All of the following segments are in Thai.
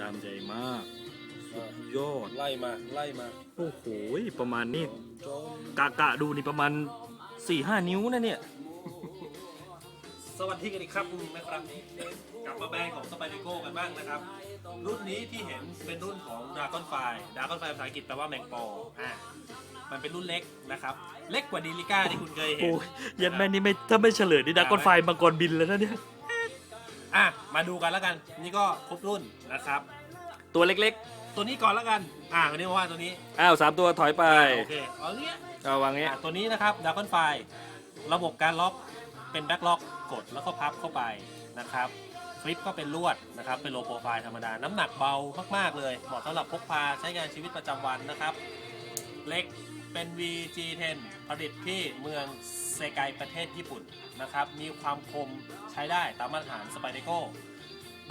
ดามใหญ่มาก สุดยอด ไล่มาไล่มาโอ้โหประมาณนี้จนกะกะดูนี่ประมาณ4ี่ห้านิ้วนะเนี่ย สวัสดีกันอีกครับนะครับกลับมาแบรนด์ของสไปเดโก้กันบ้างนะครับ รุ่นนี้ที่เห็นเป็นรุ่นของด r a ก้อนไฟด r a ก้อนไฟภาษาอังกฤษแปลว่าแมงปออ่ามันเป็นรุ่นเล็กนะครับ เล็กกว่าดีลิก้าที่คุณเคยเห็นโอ้ยยันแม่นี่ไม่ถ้าไม่เฉลยนี่ดากอนไฟมังกรบินแล้วนะเนี่ย อะมาดูกันแล้วกัน นี่ก็ครบรุ่นนะครับ ตัวเล็กตัวนี้ก่อนแล้วกัน อ่าวันนี้มาว่าตัวนี้ๆ อ้าวสามตัวถอยไปโอเคเอาเนี้ยเอาวางเงี้ยอะตัวนี้นะครับด r a ก้อนไฟระบบการล็อกเป็นแบ็คล็อกกดแล้วก็พับเข้าไปนะครับฟลิปก็เป็นลวดนะครับเป็นโลโปรไฟล์ธรรมดา น้ำหนักเบามากๆเลยเหมาะสำหรับพกพาใช้งานชีวิตประจำวันนะครับ เล็กเป็น VG10 ผลิตที่เมืองเซกายประเทศญี่ปุ่นนะครับ มีความคมใช้ได้ตามมาตรฐานสไปเดโก้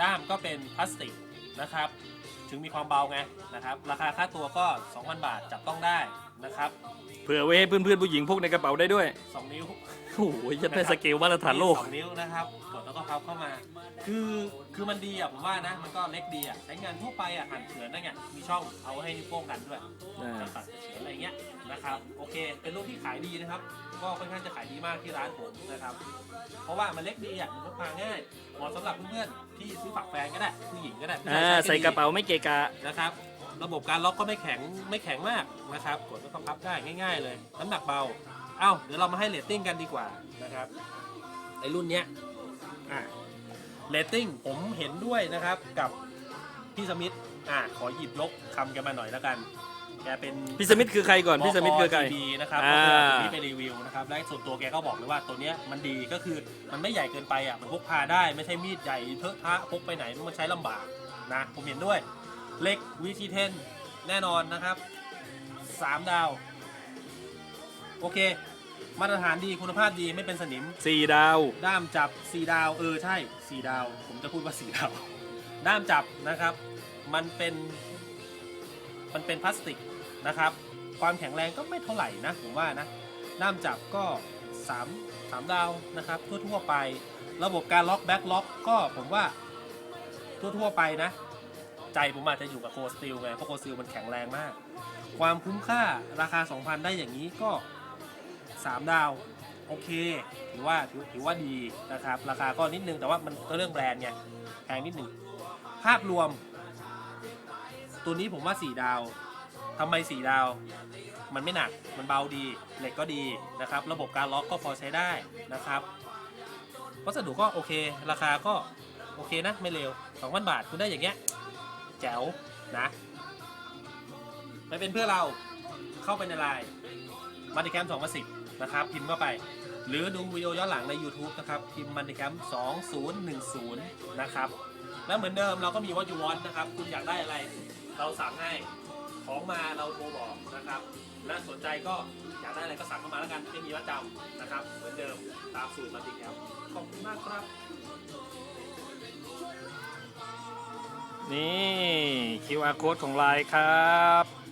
ด้ามก็เป็นพลาสติก นะครับ ถึงมีความเบาไงนะครับ ราคาค่าตัวก็ 2,000 บาทจับต้องได้นะครับ เผื่อไว้ให้เพื่อนๆผู้หญิงพกในกระเป๋าได้ด้วย 2 นิ้วโอ้โหยันแม่สเกลมาตรฐานโลก สองนิ้วนะครับกดแล้วก็พับเข้ามา คือคือมันดีอะผมว่านะ มันก็เล็กดีอะใช้งานทั่วไปอะหั่นเฉือนได้ไงมีช่องเอาไว้ให้นิ้วโป้งกันด้วยอ่า จะตัดจะเฉือนอะไรเงี้ย นะครับโอเค เป็นรุ่นที่ขายดีนะครับ ก็ค่อนข้างจะขายดีมากที่ร้านผมนะครับ เพราะว่ามันเล็กดีอะมันพกพาง่ายเหมาะสำหรับเพื่อนๆที่ซื้อฝากแฟนก็ได้ผู้หญิงก็ได้ผู้ชายอ่าใช้ใส่ดีกระเป๋าไม่เกะกะ นะครับ ระบบการล็อกก็ไม่แข็งไม่แข็งมากนะครับกดแล้วก็พับได้ง่าย ๆ เลยน้ำหนักเบาเอ้าเดี๋ยวเรามาให้เรตติ้งกันดีกว่านะครับไอรุ่นเนี้ยอะเรตติ้งผมเห็นด้วยนะครับกับพี่สมิธอะขอหยิบยกคำแกมาหน่อยแล้วกัน แกเป็นพี่สมิธคือใครก่อนพี่สมิธคือใคร ดีนะครับอ่าก็คือเอาตัวนี้ไปรีวิวนะครับและส่วนตัวแกก็บอกเลยว่าตัวเนี้ยมันดีก็คือมันไม่ใหญ่เกินไปอะมันพกพาได้ไม่ใช่มีดใหญ่เทอะทะพกไปไหนมันใช้ลำบากนะ ผมเห็นด้วย เล็กวิชีเทนแน่นอนนะครับ3ดาว โอเค มาตรฐานดีคุณภาพดีไม่เป็นสนิม สี่ดาว ด้ามจับ 4 ดาวเออใช่ 4 ดาว ผมจะพูดว่า 4 ดาว ด้ามจับนะครับ มันเป็น มันเป็นพลาสติกนะครับ ความแข็งแรงก็ไม่เท่าไหร่นะผมว่านะด้ามจับก็ 3 3 ดาวนะครับ ทั่วๆไป ระบบการล็อกแบ็คล็อกก็ผมว่าทั่วๆไปนะ ใจผมอาจจะอยู่กับโคสติลไงเพราะโคสติลมันแข็งแรงมาก ความคุ้มค่าราคา 2,000 ได้อย่างนี้ก็ 3 ดาวโอเคถือว่าถือว่าดีนะครับ ราคาก็นิดนึงแต่ว่ามันก็เรื่องแบรนด์ไงแพงนิดหนึ่งภาพรวม ตัวนี้ผมว่า4ดาวทำไม4ดาว มันไม่หนักมันเบาดีเหล็กก็ดีนะครับ ระบบการล็อกก็พอใช้ได้นะครับวัสดุก็โอเค ราคาก็โอเคนะไม่เร็ว2,000 บาทคุณได้อย่างเงี้ยแจ๋วนะไปเป็นเพื่อเราเข้าไปในไลน์มาดิแคม2010นสินะครับพิมพ์เข้าไป หรือดูวิดีโอย้อนหลังใน YouTube นะครับ พิมพ์มันดิแคม2010 นะครับ แล้วเหมือนเดิมเราก็มีวัตถุวอนนะครับ คุณอยากได้อะไร เราสั่งให้ของมาเราโทรบอกนะครับ และสนใจก็อยากได้อะไรก็สั่งเข้ามาแล้วกันไม่มีวัดจำนะครับ เหมือนเดิมตามสูตรมันดิแล้วขอบคุณมากครับ นี่ QR code ของไลน์ครับ